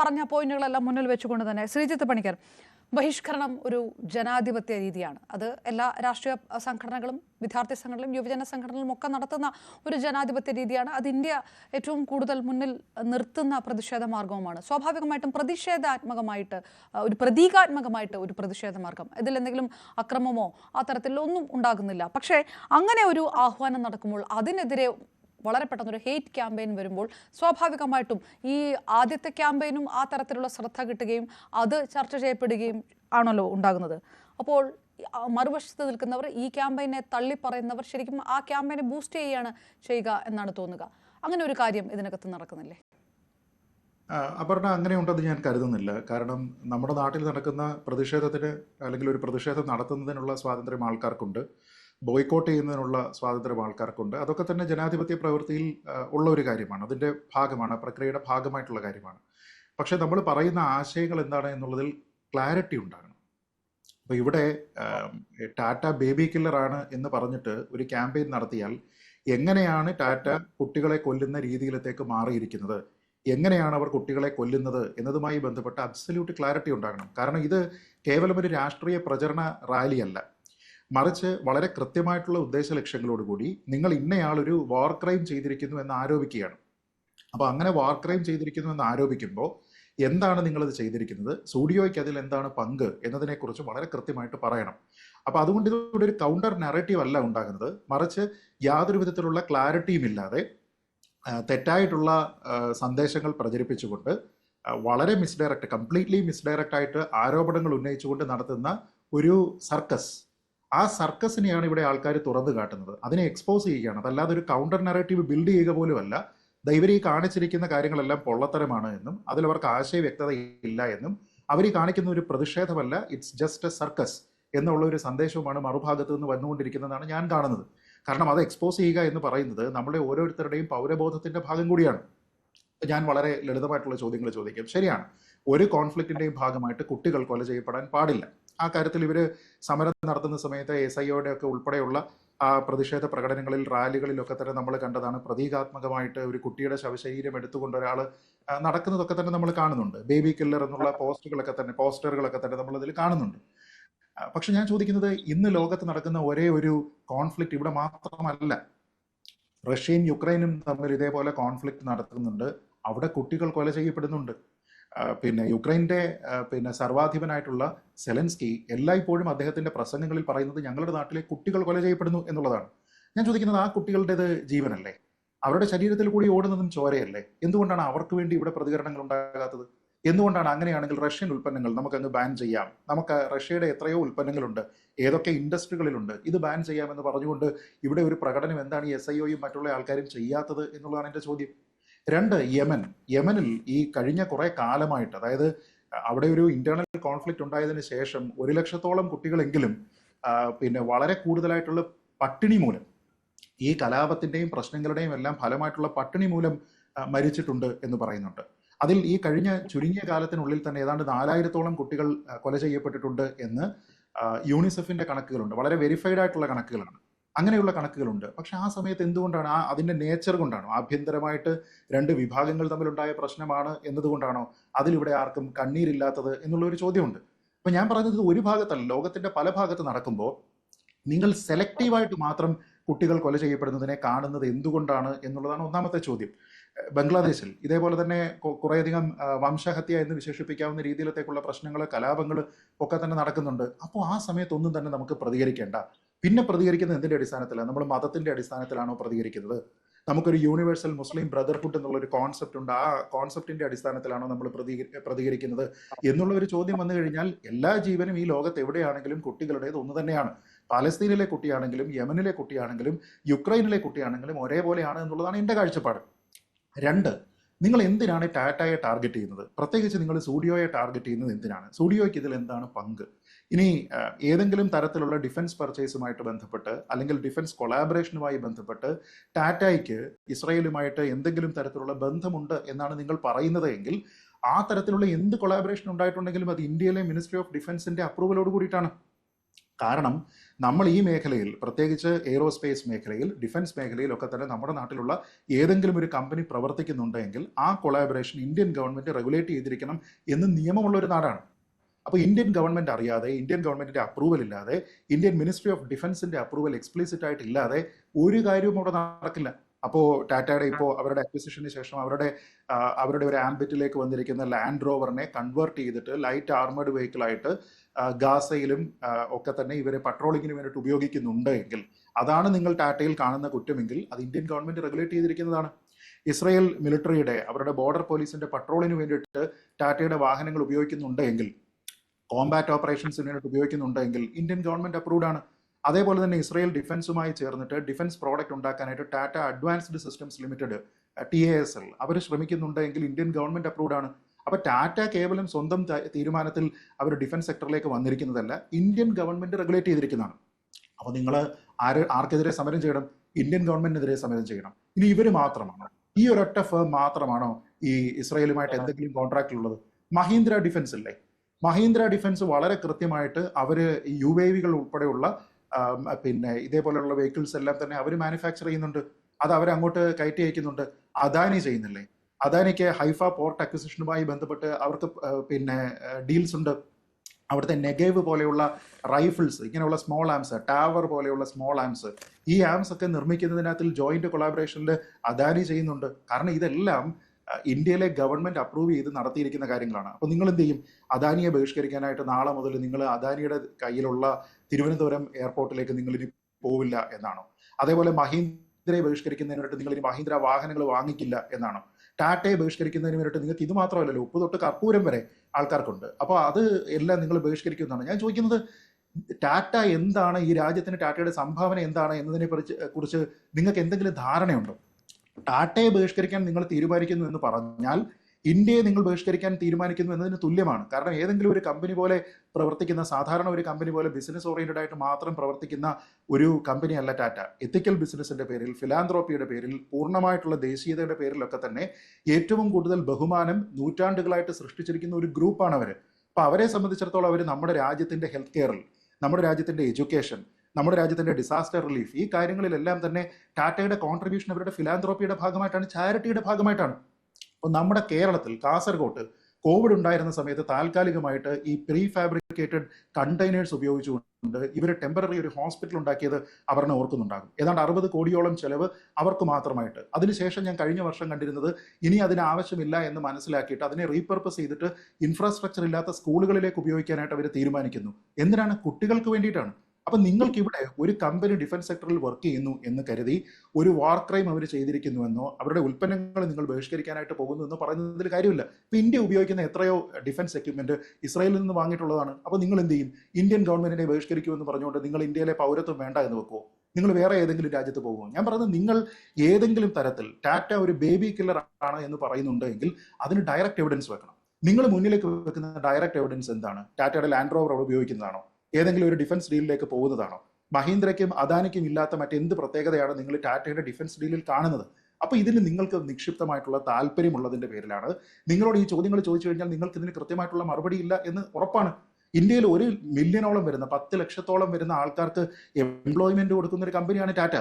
പറഞ്ഞ പോയിന്റുകളെല്ലാം മുന്നിൽ വെച്ചുകൊണ്ട് തന്നെ ശ്രീജിത്ത് പണിക്കർ ബഹിഷ്കരണം ഒരു ജനാധിപത്യ രീതിയാണ്. അത് എല്ലാ രാഷ്ട്രീയ സംഘടനകളും വിദ്യാർത്ഥി സംഘടനകളും യുവജന സംഘടനകളും ഒക്കെ നടത്തുന്ന ഒരു ജനാധിപത്യ രീതിയാണ്. അത് ഇന്ത്യ ഏറ്റവും കൂടുതൽ മുന്നിൽ നിർത്തുന്ന പ്രതിഷേധ മാർഗവുമാണ് സ്വാഭാവികമായിട്ടും പ്രതിഷേധാത്മകമായിട്ട് ഒരു പ്രതീകാത്മകമായിട്ട് ഒരു പ്രതിഷേധ മാർഗം ഇതിൽ എന്തെങ്കിലും അക്രമമോ ആ തരത്തിലൊന്നും ഉണ്ടാകുന്നില്ല. പക്ഷേ അങ്ങനെ ഒരു ആഹ്വാനം നടക്കുമ്പോൾ അതിനെതിരെ വളരെ പെട്ടെന്ന് ഒരു ഹെയ്റ്റ് ക്യാമ്പയിൻ വരുമ്പോൾ സ്വാഭാവികമായിട്ടും ഈ ആദ്യത്തെ ക്യാമ്പയിനും ആ തരത്തിലുള്ള ശ്രദ്ധ കിട്ടുകയും അത് ചർച്ച ചെയ്യപ്പെടുകയും ആണല്ലോ ഉണ്ടാകുന്നത്. അപ്പോൾ മറുവശത്ത് നിൽക്കുന്നവർ ഈ ക്യാമ്പയിനെ തള്ളി പറയുന്നവർ ശരിക്കും ആ ക്യാമ്പയിനെ ബൂസ്റ്റ് ചെയ്യുകയാണ് ചെയ്യുക എന്നാണ് തോന്നുക. അങ്ങനെ ഒരു കാര്യം ഇതിനകത്ത് നടക്കുന്നില്ലേ? അപർണ അങ്ങനെ ഉണ്ടെന്ന് ഞാൻ കരുതുന്നില്ല. കാരണം നമ്മുടെ നാട്ടിൽ നടക്കുന്ന പ്രതിഷേധത്തിന് അല്ലെങ്കിൽ ഒരു പ്രതിഷേധം നടത്തുന്നതിനുള്ള സ്വാതന്ത്ര്യം ആൾക്കാർക്കുണ്ട്. ബോയ്ക്കോട്ട് ചെയ്യുന്നതിനുള്ള സ്വാതന്ത്ര്യം ആൾക്കാർക്കുണ്ട്. അതൊക്കെ തന്നെ ജനാധിപത്യ പ്രവൃത്തിയിൽ ഉള്ള ഒരു കാര്യമാണ്. അതിന്റെ ഭാഗമാണ് പ്രക്രിയയുടെ ഭാഗമായിട്ടുള്ള കാര്യമാണ്. പക്ഷേ നമ്മൾ പറയുന്ന ആശയങ്ങൾ എന്താണ് എന്നുള്ളതിൽ ക്ലാരിറ്റി ഉണ്ടാകണം. അപ്പോൾ ഇവിടെ ടാറ്റ ബേബി കില്ലറാണ് എന്ന് പറഞ്ഞിട്ട് ഒരു ക്യാമ്പയിൻ നടത്തിയാൽ എങ്ങനെയാണ് ടാറ്റ കുട്ടികളെ കൊല്ലുന്ന രീതിയിലത്തേക്ക് മാറിയിരിക്കുന്നത്? എങ്ങനെയാണ് അവർ കുട്ടികളെ കൊല്ലുന്നത് എന്നതുമായി ബന്ധപ്പെട്ട അബ്സല്യൂട്ട് ക്ലാരിറ്റി ഉണ്ടാകണം. കാരണം ഇത് കേവലം ഒരു രാഷ്ട്രീയ പ്രചരണ റാലിയല്ല. മറിച്ച് വളരെ കൃത്യമായിട്ടുള്ള ഉദ്ദേശ ലക്ഷ്യങ്ങളോടുകൂടി നിങ്ങൾ ഇന്നയാളൊരു വാർ ക്രൈം ചെയ്തിരിക്കുന്നു എന്ന് ആരോപിക്കുകയാണ്. അപ്പോൾ അങ്ങനെ വാർ ക്രൈം ചെയ്തിരിക്കുന്നു എന്ന് ആരോപിക്കുമ്പോൾ എന്താണ് നിങ്ങളത് ചെയ്തിരിക്കുന്നത്? സ്റ്റുഡിയോയ്ക്ക് അതിൽ എന്താണ് പങ്ക് എന്നതിനെക്കുറിച്ച് വളരെ കൃത്യമായിട്ട് പറയണം. അപ്പോൾ അതുകൊണ്ട് ഇതിവിടെ ഒരു കൗണ്ടർ നറേറ്റീവ് അല്ല ഉണ്ടാകുന്നത്. മറിച്ച് യാതൊരു വിധത്തിലുള്ള ക്ലാരിറ്റിയും ഇല്ലാതെ തെറ്റായിട്ടുള്ള സന്ദേശങ്ങൾ പ്രചരിപ്പിച്ചുകൊണ്ട് വളരെ മിസ്ഡയറക്റ്റ് കംപ്ലീറ്റ്ലി മിസ്ഡയറക്റ്റ് ആയിട്ട് ആരോപണങ്ങൾ ഉന്നയിച്ചുകൊണ്ട് നടത്തുന്ന ഒരു സർക്കസ് ആ സർക്കസിനെയാണ് ഇവിടെ ആൾക്കാർ തുറന്നു കാട്ടുന്നത്. അതിനെ എക്സ്പോസ് ചെയ്യുകയാണ്. അതല്ലാതെ ഒരു കൗണ്ടർ നറേറ്റീവ് ബിൽഡ് ചെയ്യുക പോലുമല്ല. ദൈവരി കാണിച്ചിരിക്കുന്ന കാര്യങ്ങളെല്ലാം പൊള്ളത്തരമാണ് എന്നും അതിൽ അവർക്ക് ആശയ വ്യക്തത ഇല്ല എന്നും അവർ കാണിക്കുന്ന ഒരു പ്രതിഷേധമല്ല ഇറ്റ്സ് ജസ്റ്റ് എ സർക്കസ് എന്നുള്ള ഒരു സന്ദേശവുമാണ് മറുഭാഗത്ത് നിന്ന് വന്നുകൊണ്ടിരിക്കുന്നതാണ് ഞാൻ കാണുന്നത്. കാരണം അത് എക്സ്പോസ് ചെയ്യുക എന്ന് പറയുന്നത് നമ്മുടെ ഓരോരുത്തരുടെയും പൗരബോധത്തിന്റെ ഭാഗം കൂടിയാണ്. ഞാൻ വളരെ ലളിതമായിട്ടുള്ള ചോദ്യങ്ങൾ ചോദിക്കും. ശരിയാണ്. ഒരു കോൺഫ്ലിക്റ്റിന്റെയും ഭാഗമായിട്ട് കുട്ടികൾ കൊല ചെയ്യപ്പെടാൻ പാടില്ല. ആ കാര്യത്തിൽ ഇവർ സമരം നടത്തുന്ന സമയത്ത് എസ് ഐയുടെ ഒക്കെ ഉൾപ്പെടെയുള്ള ആ പ്രതിഷേധ പ്രകടനങ്ങളിൽ റാലികളിലൊക്കെ തന്നെ നമ്മൾ കണ്ടതാണ്. പ്രതീകാത്മകമായിട്ട് ഒരു കുട്ടിയുടെ ശവശരീരം എടുത്തുകൊണ്ട് ഒരാൾ നടക്കുന്നതൊക്കെ തന്നെ നമ്മൾ കാണുന്നുണ്ട്. ബേബി കില്ലർ എന്നുള്ള പോസ്റ്ററുകളൊക്കെ തന്നെ പോസ്റ്ററുകളൊക്കെ തന്നെ നമ്മൾ കാണുന്നുണ്ട്. പക്ഷെ ഞാൻ ചോദിക്കുന്നത് ഇന്ന് ലോകത്ത് നടക്കുന്ന ഒരേ ഒരു കോൺഫ്ലിക്റ്റ് ഇവിടെ മാത്രമല്ല. റഷ്യയും യുക്രൈനും തമ്മിൽ ഇതേപോലെ കോൺഫ്ലിക്റ്റ് നടത്തുന്നുണ്ട്. അവിടെ കുട്ടികൾ കൊല ചെയ്യപ്പെടുന്നുണ്ട്. പിന്നെ യുക്രൈന്റെ പിന്നെ സർവാധിപനായിട്ടുള്ള സെലൻസ്കി എല്ലായ്പ്പോഴും അദ്ദേഹത്തിന്റെ പ്രസംഗങ്ങളിൽ പറയുന്നത് ഞങ്ങളുടെ നാട്ടിലെ കുട്ടികൾ കൊല ചെയ്യപ്പെടുന്നു എന്നുള്ളതാണ്. ഞാൻ ചോദിക്കുന്നത് ആ കുട്ടികളുടേത് ജീവനല്ലേ? അവരുടെ ശരീരത്തിൽ കൂടി ഓടുന്നതും ചോരയല്ലേ? എന്തുകൊണ്ടാണ് അവർക്ക് വേണ്ടി ഇവിടെ പ്രതികരണങ്ങൾ ഉണ്ടാകാത്തത്? എന്തുകൊണ്ടാണ് അങ്ങനെയാണെങ്കിൽ റഷ്യൻ ഉൽപ്പന്നങ്ങൾ നമുക്ക് അങ്ങ് ബാൻ ചെയ്യാം? നമുക്ക് റഷ്യയുടെ എത്രയോ ഉൽപ്പന്നങ്ങളുണ്ട്. ഏതൊക്കെ ഇൻഡസ്ട്രികളിലുണ്ട്. ഇത് ബാൻ ചെയ്യാമെന്ന് പറഞ്ഞുകൊണ്ട് ഇവിടെ ഒരു പ്രകടനം എന്താണ് എസ് ഐ ഒയും മറ്റുള്ള ആൾക്കാരും ചെയ്യാത്തത് എന്നുള്ളതാണ് എന്റെ ചോദ്യം. രണ്ട് യമൻ. യമനിൽ ഈ കഴിഞ്ഞ കുറെ കാലമായിട്ട് അതായത് അവിടെ ഒരു ഇന്റേണൽ കോൺഫ്ലിക്റ്റ് ഉണ്ടായതിനു ശേഷം ഒരു ലക്ഷത്തോളം കുട്ടികളെങ്കിലും പിന്നെ വളരെ കൂടുതലായിട്ടുള്ള പട്ടിണി മൂലം ഈ കലാപത്തിന്റെയും പ്രശ്നങ്ങളുടെയും എല്ലാം ഫലമായിട്ടുള്ള പട്ടിണി മൂലം മരിച്ചിട്ടുണ്ട് എന്ന് പറയുന്നുണ്ട്. അതിൽ ഈ കഴിഞ്ഞ ചുരുങ്ങിയ കാലത്തിനുള്ളിൽ തന്നെ ഏതാണ്ട് നാലായിരത്തോളം കുട്ടികൾ കൊല ചെയ്യപ്പെട്ടിട്ടുണ്ട് എന്ന് യൂണിസെഫിന്റെ കണക്കുകളുണ്ട്. വളരെ വെരിഫൈഡ് ആയിട്ടുള്ള കണക്കുകളാണ്. അങ്ങനെയുള്ള കണക്കുകളുണ്ട്. പക്ഷെ ആ സമയത്ത് എന്തുകൊണ്ടാണ്? ആ അതിന്റെ നേച്ചർ കൊണ്ടാണോ? ആഭ്യന്തരമായിട്ട് രണ്ട് വിഭാഗങ്ങൾ തമ്മിലുണ്ടായ പ്രശ്നമാണ് എന്നതുകൊണ്ടാണോ? അതിലിവിടെ ആർക്കും കണ്ണീരില്ലാത്തത് എന്നുള്ള ഒരു ചോദ്യമുണ്ട്. അപ്പൊ ഞാൻ പറഞ്ഞത് ഒരു ഭാഗത്തല്ല. ലോകത്തിന്റെ പല ഭാഗത്ത് നടക്കുമ്പോൾ നിങ്ങൾ സെലക്റ്റീവായിട്ട് മാത്രം കുട്ടികൾ കൊല ചെയ്യപ്പെടുന്നതിനെ കാണുന്നത് എന്തുകൊണ്ടാണ് എന്നുള്ളതാണ് ഒന്നാമത്തെ ചോദ്യം. ബംഗ്ലാദേശിൽ ഇതേപോലെ തന്നെ കുറേയധികം വംശഹത്യ എന്ന് വിശേഷിപ്പിക്കാവുന്ന രീതിയിലത്തേക്കുള്ള പ്രശ്നങ്ങൾ കലാപങ്ങൾ ഒക്കെ തന്നെ നടക്കുന്നുണ്ട്. അപ്പോൾ ആ സമയത്തൊന്നും തന്നെ നമുക്ക് പ്രതികരിക്കേണ്ട പിന്നെ പ്രതികരിക്കുന്നത് എന്തിന്റെ അടിസ്ഥാനത്തിലാണ്? നമ്മൾ മതത്തിന്റെ അടിസ്ഥാനത്തിലാണോ പ്രതികരിക്കുന്നത്? നമുക്കൊരു യൂണിവേഴ്സൽ മുസ്ലിം ബ്രദർഹുഡ് എന്നുള്ള ഒരു കോൺസെപ്റ്റ് ഉണ്ട്. ആ കോൺസെപ്റ്റിന്റെ അടിസ്ഥാനത്തിലാണോ നമ്മൾ പ്രതികരി- പ്രതികരിക്കുന്നത്? എന്നുള്ള ഒരു ചോദ്യം വന്നു കഴിഞ്ഞാൽ എല്ലാ ജീവനും ഈ ലോകത്ത് എവിടെയാണെങ്കിലും കുട്ടികളുടേത് ഒന്ന് തന്നെയാണ്. പാലസ്തീനിലെ കുട്ടിയാണെങ്കിലും യമനിലെ കുട്ടിയാണെങ്കിലും യുക്രൈനിലെ കുട്ടിയാണെങ്കിലും ഒരേപോലെയാണ് എന്നുള്ളതാണ് എന്റെ കാഴ്ചപ്പാട്. രണ്ട് നിങ്ങൾ എന്തിനാണ് ടാറ്റയെ ടാർഗറ്റ് ചെയ്യുന്നത്? പ്രത്യേകിച്ച് നിങ്ങൾ സൂഡിയോയെ ടാർഗറ്റ് ചെയ്യുന്നത് എന്തിനാണ്? സൂഡിയോയ്ക്ക് ഇതിൽ എന്താണ് പങ്ക്? ഇനി ഏതെങ്കിലും തരത്തിലുള്ള ഡിഫൻസ് പർച്ചേസുമായിട്ട് ബന്ധപ്പെട്ട് അല്ലെങ്കിൽ ഡിഫൻസ് കൊളാബറേഷനുമായി ബന്ധപ്പെട്ട് ടാറ്റയ്ക്ക് ഇസ്രയേലുമായിട്ട് എന്തെങ്കിലും തരത്തിലുള്ള ബന്ധമുണ്ട് എന്നാണ് നിങ്ങൾ പറയുന്നത് എങ്കിൽ ആ തരത്തിലുള്ള എന്ത് കൊളാബറേഷൻ ഉണ്ടായിട്ടുണ്ടെങ്കിലും അത് ഇന്ത്യയിലെ മിനിസ്ട്രി ഓഫ് ഡിഫൻസിന്റെ അപ്രൂവലോട് കൂടിയിട്ടാണ്. കാരണം നമ്മൾ ഈ മേഖലയിൽ പ്രത്യേകിച്ച് എയ്റോസ്പേസ് മേഖലയിൽ ഡിഫൻസ് മേഖലയിലൊക്കെ തന്നെ നമ്മുടെ നാട്ടിലുള്ള ഏതെങ്കിലും ഒരു കമ്പനി പ്രവർത്തിക്കുന്നുണ്ടെങ്കിൽ ആ കൊളാബറേഷൻ ഇന്ത്യൻ ഗവൺമെന്റ് റെഗുലേറ്റ് ചെയ്തിരിക്കണം എന്ന് നിയമമുള്ള ഒരു നാടാണ്. അപ്പോൾ ഇന്ത്യൻ ഗവൺമെന്റ് അറിയാതെ ഇന്ത്യൻ ഗവൺമെന്റിന്റെ അപ്രൂവൽ ഇല്ലാതെ ഇന്ത്യൻ മിനിസ്ട്രി ഓഫ് ഡിഫൻസിന്റെ അപ്രൂവൽ എക്സ്പ്ലിസിറ്റ് ആയിട്ട് ഇല്ലാതെ ഒരു കാര്യവും അവിടെ നടക്കില്ല. അപ്പോൾ ടാറ്റയുടെ ഇപ്പോൾ അവരുടെ അക്വിസിഷന് ശേഷം അവരുടെ അവരുടെ ഒരു ആംബിറ്റിലേക്ക് വന്നിരിക്കുന്ന ലാൻഡ് റോവറിനെ കൺവേർട്ട് ചെയ്തിട്ട് ലൈറ്റ് ആർമേഡ് വെഹിക്കിൾ ആയിട്ട് ഗാസയിലും ഒക്കെ തന്നെ ഇവരെ പട്രോളിങ്ങിന് വേണ്ടിയിട്ട് ഉപയോഗിക്കുന്നുണ്ട് എങ്കിൽ അതാണ് നിങ്ങൾ ടാറ്റയിൽ കാണുന്ന കുറ്റമെങ്കിൽ അത് ഇന്ത്യൻ ഗവൺമെന്റ് റെഗുലേറ്റ് ചെയ്തിരിക്കുന്നതാണ്. ഇസ്രയേൽ മിലിറ്ററിയുടെ അവരുടെ ബോർഡർ പോലീസിന്റെ പട്രോളിന് വേണ്ടിയിട്ട് ടാറ്റയുടെ വാഹനങ്ങൾ ഉപയോഗിക്കുന്നുണ്ട് എങ്കിൽ കോമ്പാറ്റ് ഓപ്പറേഷൻസിന് വേണ്ടിയിട്ട് ഉപയോഗിക്കുന്നുണ്ടെങ്കിൽ ഇന്ത്യൻ ഗവൺമെന്റ് അപ്രൂവ്ഡ് ആണ്. അതേപോലെ തന്നെ ഇസ്രയേൽ ഡിഫൻസുമായി ചേർന്നിട്ട് ഡിഫൻസ് പ്രോഡക്റ്റ് ഉണ്ടാക്കാനായിട്ട് Tata advanced systems limited T A S L അവർ ശ്രമിക്കുന്നുണ്ടെങ്കിൽ ഇന്ത്യൻ ഗവൺമെന്റ് അപ്രൂവ്ഡ് ആണ്. അപ്പൊ ടാറ്റ കേവലം സ്വന്തം തീരുമാനത്തിൽ അവർ ഡിഫൻസ് സെക്ടറിലേക്ക് വന്നിരിക്കുന്നതല്ല ഇന്ത്യൻ ഗവൺമെന്റ് റെഗുലേറ്റ് ചെയ്തിരിക്കുന്നതാണ്. അപ്പൊ നിങ്ങൾ ആര് ആർക്കെതിരെ സമരം ചെയ്യണം? ഇന്ത്യൻ ഗവൺമെന്റിനെതിരെ സമരം ചെയ്യണം. ഇനി ഇവർ മാത്രമാണോ? ഈ ഒരൊറ്റ ഫേം മാത്രമാണോ ഈ ഇസ്രയേലുമായിട്ട് എന്തെങ്കിലും കോൺട്രാക്ട് ഉള്ളത് മഹീന്ദ്ര ഡിഫൻസ് ഇല്ലേ? മഹീന്ദ്ര ഡിഫൻസ് വളരെ കൃത്യമായിട്ട് അവർ യു എ വികൾ ഉൾപ്പെടെയുള്ള പിന്നെ ഇതേപോലെയുള്ള വെഹിക്കിൾസ് എല്ലാം തന്നെ അവർ മാനുഫാക്ചർ ചെയ്യുന്നുണ്ട്. അത് അവർ അങ്ങോട്ട് കയറ്റി അയക്കുന്നുണ്ട്. അദാനി ചെയ്യുന്നില്ലേ? അദാനിക്ക് ഹൈഫ പോർട്ട് അക്വിസിഷനുമായി ബന്ധപ്പെട്ട് അവർക്ക് പിന്നെ ഡീൽസ് ഉണ്ട്. അവിടുത്തെ നെഗേവ് പോലെയുള്ള റൈഫിൾസ് ഇങ്ങനെയുള്ള സ്മോൾ ആംസ് ടാവർ പോലെയുള്ള സ്മോൾ ആംസ് ഈ ആംസ് ഒക്കെ നിർമ്മിക്കുന്നതിനകത്തിൽ ജോയിന്റ് കൊളാബറേഷനിൽ അദാനി ചെയ്യുന്നുണ്ട്. കാരണം ഇതെല്ലാം ഇന്ത്യയിലെ ഗവൺമെന്റ് അപ്രൂവ് ചെയ്ത് നടത്തിയിരിക്കുന്ന കാര്യങ്ങളാണ്. അപ്പോൾ നിങ്ങൾ എന്ത് ചെയ്യും അദാനിയെ ബഹിഷ്കരിക്കാനായിട്ട് നാളെ മുതൽ നിങ്ങൾ അദാനിയുടെ കയ്യിലുള്ള തിരുവനന്തപുരം എയർപോർട്ടിലേക്ക് നിങ്ങൾ ഇനി പോവില്ല എന്നാണോ? അതേപോലെ മഹീന്ദ്രയെ ബഹിഷ്കരിക്കുന്നതിന് വേണ്ടിയിട്ട് നിങ്ങൾ ഇനി മഹീന്ദ്ര വാഹനങ്ങൾ വാങ്ങിക്കില്ല എന്നാണോ? ടാറ്റയെ ബഹിഷ്കരിക്കുന്നതിന് വേണ്ടിയിട്ട് നിങ്ങൾക്ക് ഇത് മാത്രമല്ലല്ലോ ഉപ്പ് തൊട്ട് കർപ്പൂരം വരെ ആൾക്കാർക്കുണ്ട്. അപ്പോൾ അത് എല്ലാം നിങ്ങൾ ബഹിഷ്കരിക്കുന്നതാണ് ഞാൻ ചോദിക്കുന്നത് ടാറ്റ എന്താണ് ഈ രാജ്യത്തിന് ടാറ്റയുടെ സംഭാവന എന്താണ് എന്നതിനെ കുറിച്ച് നിങ്ങൾക്ക് എന്തെങ്കിലും ധാരണയുണ്ടോ? ടാറ്റയെ ബഹിഷ്കരിക്കാൻ നിങ്ങൾ തീരുമാനിക്കുന്നു എന്ന് പറഞ്ഞാൽ ഇന്ത്യയെ നിങ്ങൾ ബഹിഷ്കരിക്കാൻ തീരുമാനിക്കുന്നു എന്നതിന് തുല്യമാണ്. കാരണം ഏതെങ്കിലും ഒരു കമ്പനി പോലെ പ്രവർത്തിക്കുന്ന സാധാരണ ഒരു കമ്പനി പോലെ ബിസിനസ് ഓറിയന്റഡ് ആയിട്ട് മാത്രം പ്രവർത്തിക്കുന്ന ഒരു കമ്പനി അല്ല ടാറ്റ. എത്തിക്കൽ ബിസിനസിന്റെ പേരിൽ ഫിലാന്ത്രോപ്പിയുടെ പേരിൽ പൂർണമായിട്ടുള്ള ദേശീയതയുടെ പേരിലൊക്കെ തന്നെ ഏറ്റവും കൂടുതൽ ബഹുമാനം നൂറ്റാണ്ടുകളായിട്ട് സൃഷ്ടിച്ചിരിക്കുന്ന ഒരു ഗ്രൂപ്പാണ് അവർ അപ്പൊ അവരെ സംബന്ധിച്ചിടത്തോളം അവർ നമ്മുടെ രാജ്യത്തിന്റെ ഹെൽത്ത് കെയറിൽ നമ്മുടെ രാജ്യത്തിന്റെ എഡ്യൂക്കേഷൻ നമ്മുടെ രാജ്യത്തിന്റെ ഡിസാസ്റ്റർ റിലീഫ് ഈ കാര്യങ്ങളിലെല്ലാം തന്നെ ടാറ്റയുടെ കോൺട്രിബ്യൂഷൻ അവരുടെ ഫിലാന്ത്രോപ്പിയുടെ ഭാഗമായിട്ടാണ് ചാരിറ്റിയുടെ ഭാഗമായിട്ടാണ്. അപ്പോൾ നമ്മുടെ കേരളത്തിൽ കാസർഗോട്ട് കോവിഡ് ഉണ്ടായിരുന്ന സമയത്ത് താൽക്കാലികമായിട്ട് ഈ പ്രീ ഫാബ്രിക്കേറ്റഡ് കണ്ടെയ്നേഴ്സ് ഉപയോഗിച്ചുകൊണ്ട് ഇവർ ടെമ്പററി ഒരു ഹോസ്പിറ്റൽ ഉണ്ടാക്കിയത് അവരിനെ ഓർക്കുന്നുണ്ടാകും. ഏതാണ്ട് അറുപത് കോടിയോളം ചെലവ് അവർക്ക് മാത്രമായിട്ട്. അതിനുശേഷം ഞാൻ കഴിഞ്ഞ വർഷം കണ്ടിരുന്നത് ഇനി അതിന് ആവശ്യമില്ല എന്ന് മനസ്സിലാക്കിയിട്ട് അതിനെ റീപർപ്പസ് ചെയ്തിട്ട് ഇൻഫ്രാസ്ട്രക്ചർ ഇല്ലാത്ത സ്കൂളുകളിലേക്ക് ഉപയോഗിക്കാനായിട്ട് അവർ തീരുമാനിക്കുന്നു. എന്തിനാണ് കുട്ടികൾക്ക് വേണ്ടിയിട്ടാണ്? അപ്പൊ നിങ്ങൾക്ക് ഇവിടെ ഒരു കമ്പനി ഡിഫൻസ് സെക്ടറിൽ വർക്ക് ചെയ്യുന്നു എന്ന് കരുതി ഒരു വാർ ക്രൈം അവർ ചെയ്തിരിക്കുന്നുവെന്നോ അവരുടെ ഉൽപ്പന്നങ്ങൾ നിങ്ങൾ ബഹിഷ്കരിക്കാനായിട്ട് പോകുന്നു എന്നോ പറയുന്നതിൽ കാര്യമില്ല. ഇപ്പൊ ഇന്ത്യ ഉപയോഗിക്കുന്ന എത്രയോ ഡിഫൻസ് എക്യുപ്മെന്റ് ഇസ്രായേലിൽ നിന്ന് വാങ്ങിയിട്ടുള്ളതാണ്. അപ്പൊ നിങ്ങൾ എന്ത് ചെയ്യും? ഇന്ത്യൻ ഗവൺമെന്റിനെ ബഹിഷ്കരിക്കുമെന്ന് പറഞ്ഞുകൊണ്ട് നിങ്ങൾ ഇന്ത്യയിലെ പൗരത്വം വേണ്ട എന്ന് വെക്കുമോ നിങ്ങൾ വേറെ ഏതെങ്കിലും രാജ്യത്ത് പോകുമോ ഞാൻ പറയുന്നത് നിങ്ങൾ ഏതെങ്കിലും തരത്തിൽ ടാറ്റ ഒരു ബേബി കില്ലർ ആണ് എന്ന് പറയുന്നുണ്ടെങ്കിൽ അതിന് ഡയറക്റ്റ് എവിഡൻസ് വെക്കണം. നിങ്ങൾ മുന്നിലേക്ക് വെക്കുന്ന ഡയറക്റ്റ് എവിഡൻസ് എന്താണ്? ടാറ്റയുടെ ലാൻഡ് റോവർ അവിടെ ഉപയോഗിക്കുന്നതാണോ? ഏതെങ്കിലും ഒരു ഡിഫൻസ് ഡീലിലേക്ക് പോകുന്നതാണോ? മഹീന്ദ്രയ്ക്കും അദാനിക്കും ഇല്ലാത്ത മറ്റെന്ത് പ്രത്യേകതയാണ് നിങ്ങൾ ടാറ്റയുടെ ഡിഫൻസ് ഡീലിൽ കാണുന്നത്? അപ്പൊ ഇതിന് നിങ്ങൾക്ക് നിക്ഷിപ്തമായിട്ടുള്ള താല്പര്യമുള്ളതിന്റെ പേരിലാണ്. നിങ്ങളോട് ഈ ചോദ്യങ്ങൾ ചോദിച്ചു കഴിഞ്ഞാൽ നിങ്ങൾക്ക് ഇതിന് കൃത്യമായിട്ടുള്ള മറുപടി ഇല്ല എന്ന് ഉറപ്പാണ്. ഇന്ത്യയിൽ ഒരു മില്യനോളം വരുന്ന പത്ത് ലക്ഷത്തോളം വരുന്ന ആൾക്കാർക്ക് എംപ്ലോയ്മെന്റ് കൊടുക്കുന്ന ഒരു കമ്പനിയാണ് ടാറ്റ.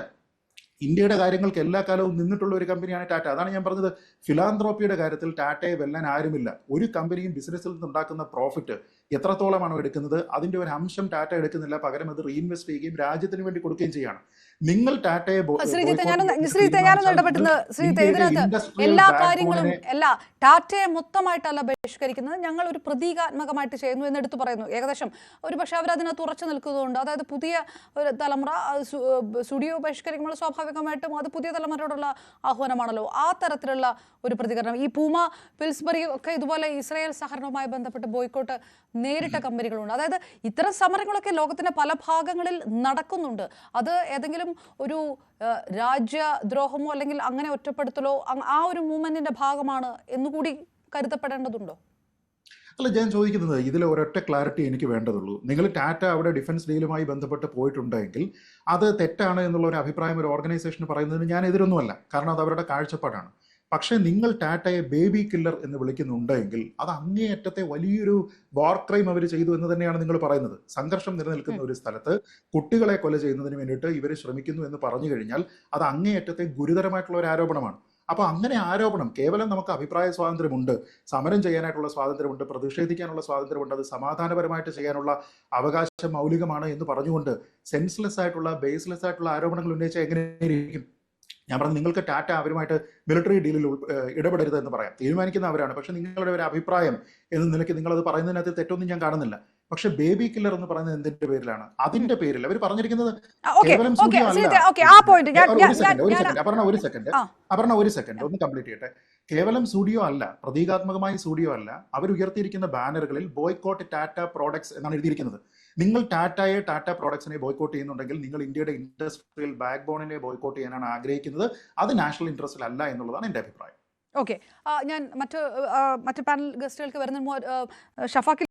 ഇന്ത്യയുടെ കാര്യങ്ങൾക്ക് എല്ലാ കാലവും നിന്നിട്ടുള്ള ഒരു കമ്പനിയാണ് ടാറ്റ. അതാണ് ഞാൻ പറഞ്ഞത്. ഫിലാന്ത്രോപ്പിയുടെ കാര്യത്തിൽ ടാറ്റയെ വെല്ലാൻ ആരുമില്ല. ഒരു കമ്പനിയും ബിസിനസ്സിൽ നിന്നുണ്ടാക്കുന്ന പ്രോഫിറ്റ് എത്രത്തോളമാണോ എടുക്കുന്നത്? അതിന്റെ ഒരു അംശം ടാറ്റ എടുക്കുന്നില്ല. പകരം അത് റീഇൻവെസ്റ്റ് ചെയ്യുകയും രാജ്യത്തിന് വേണ്ടി കൊടുക്കുകയും ചെയ്യാണ്. നിങ്ങൾ ടാറ്റയെ എല്ലാ കാര്യങ്ങളും അല്ല ടാറ്റയെ മൊത്തമായിട്ടല്ല ബഹിഷ്കരിക്കുന്നത്. ഞങ്ങൾ ഒരു പ്രതീകാത്മകമായിട്ട് ചെയ്യുന്നു എന്ന് എടുത്തു പറയുന്നു. ഏകദേശം ഒരു പക്ഷെ അവർ അതിനകത്ത് ഉറച്ചു നിൽക്കുന്നതുകൊണ്ട് അതായത് പുതിയ ഒരു തലമുറ സ്റ്റുഡിയോ ബഹിഷ്കരിക്കുമ്പോൾ സ്വാഭാവികമായിട്ടും അത് പുതിയ തലമുറയോടുള്ള ആഹ്വാനമാണല്ലോ. ആ തരത്തിലുള്ള ഒരു പ്രതികരണം. ഈ പൂമ പിൽസ്ബറി ഒക്കെ ഇതുപോലെ ഇസ്രായേൽ സഹകരണവുമായി ബന്ധപ്പെട്ട് ബോയ്ക്കോട്ട് നേരിട്ട കമ്പനികളുണ്ട്. അതായത് ഇത്തരം സമരങ്ങളൊക്കെ ലോകത്തിന്റെ പല ഭാഗങ്ങളിൽ നടക്കുന്നുണ്ട്. അത് ഏതെങ്കിലും ഒരു രാജ്യദ്രോഹമോ അല്ലെങ്കിൽ അങ്ങനെ ഒറ്റപ്പെടുത്തലോ ആ ഒരു മൂവ്മെന്റിന്റെ ഭാഗമാണ് എന്നുകൂടി കരുതപ്പെടേണ്ടതുണ്ടോ? അല്ല ഞാൻ ചോദിക്കുന്നത് ഇതിൽ ഒരൊറ്റ ക്ലാരിറ്റി എനിക്ക് വേണ്ടതുള്ളൂ. നിങ്ങൾ ടാറ്റ അവിടെ ഡിഫൻസ് ഡീലുമായി ബന്ധപ്പെട്ട് പോയിട്ടുണ്ടെങ്കിൽ അത് തെറ്റാണ് എന്നുള്ള ഒരു അഭിപ്രായം ഒരു ഓർഗനൈസേഷന് പറയുന്നതിന് ഞാൻ എതിരൊന്നുമല്ല. കാരണം അത് അവരുടെ കാഴ്ചപ്പാടാണ്. പക്ഷേ നിങ്ങൾ ടാറ്റയെ ബേബി കില്ലർ എന്ന് വിളിക്കുന്നുണ്ടെങ്കിൽ അത് അങ്ങേയറ്റത്തെ വലിയൊരു വാർ ക്രൈം അവർ ചെയ്തു എന്ന് തന്നെയാണ് നിങ്ങൾ പറയുന്നത്. സംഘർഷം നിലനിൽക്കുന്ന ഒരു സ്ഥലത്ത് കുട്ടികളെ കൊല ചെയ്യുന്നതിന് വേണ്ടിയിട്ട് ഇവർ ശ്രമിക്കുന്നു എന്ന് പറഞ്ഞു കഴിഞ്ഞാൽ അത് അങ്ങേയറ്റത്തെ ഗുരുതരമായിട്ടുള്ള ഒരു ആരോപണമാണ്. അപ്പോൾ അങ്ങനെ ആരോപണം കേവലം നമുക്ക് അഭിപ്രായ സ്വാതന്ത്ര്യമുണ്ട് സമരം ചെയ്യാനായിട്ടുള്ള സ്വാതന്ത്ര്യമുണ്ട് പ്രതിഷേധിക്കാനുള്ള സ്വാതന്ത്ര്യമുണ്ട് അത് സമാധാനപരമായിട്ട് ചെയ്യാനുള്ള അവകാശം മൗലികമാണ് എന്ന് പറഞ്ഞുകൊണ്ട് സെൻസ്ലെസ് ആയിട്ടുള്ള ബേസ്ലെസ് ആയിട്ടുള്ള ആരോപണങ്ങൾ ഉന്നയിച്ചാൽ എങ്ങനെയിരിക്കും? ഞാൻ പറഞ്ഞു നിങ്ങൾക്ക് ടാറ്റ അവരുമായിട്ട് മിലിറ്ററി ഡീലിൽ ഇടപെടരുത് എന്ന് പറയാം. തീരുമാനിക്കുന്നവരാണ് പക്ഷെ നിങ്ങളുടെ ഒരു അഭിപ്രായം എന്ന നിലയ്ക്ക് നിങ്ങൾ അത് പറയുന്നതിനകത്ത് തെറ്റൊന്നും ഞാൻ കാണുന്നില്ല. പക്ഷെ ബേബി കില്ലർ എന്ന് പറയുന്നത് എന്തിന്റെ പേരിലാണ്? അതിന്റെ പേരിൽ. അവർ പറഞ്ഞിരിക്കുന്നത് കേവലം അപർണ ഒരു സെക്കൻഡ് അപർണ ഒരു സെക്കൻഡ് ഒന്ന് കംപ്ലീറ്റ് ചെയ്യട്ടെ. കേവലം സ്റ്റുഡിയോ അല്ല പ്രതീകാത്മകമായ സ്റ്റുഡിയോ അല്ല അവർ ഉയർത്തിയിരിക്കുന്ന ബാനറുകളിൽ ബോയ്ക്കോട്ട് ടാറ്റ പ്രോഡക്ട്സ് എന്നാണ് എഴുതിയിരിക്കുന്നത്. നിങ്ങൾ ടാറ്റയെ ടാറ്റ പ്രോഡക്ട്സിനെ ബോയ്ക്കോട്ട് ചെയ്യുന്നുണ്ടെങ്കിൽ നിങ്ങൾ ഇന്ത്യയുടെ ഇൻഡസ്ട്രിയൽ ബാക്ക് ബോണിനെ ബോയ്ക്കോട്ട് ചെയ്യാനാണ് ആഗ്രഹിക്കുന്നത്. അത് നാഷണൽ ഇൻട്രസ്റ്റിൽ അല്ല എന്നുള്ളതാണ് എന്റെ അഭിപ്രായം. ഓക്കെ. ഞാൻ മറ്റ് മറ്റു പാനൽ ഗസ്റ്റുകൾക്ക് വരുന്ന ഷഫാക്കിൽ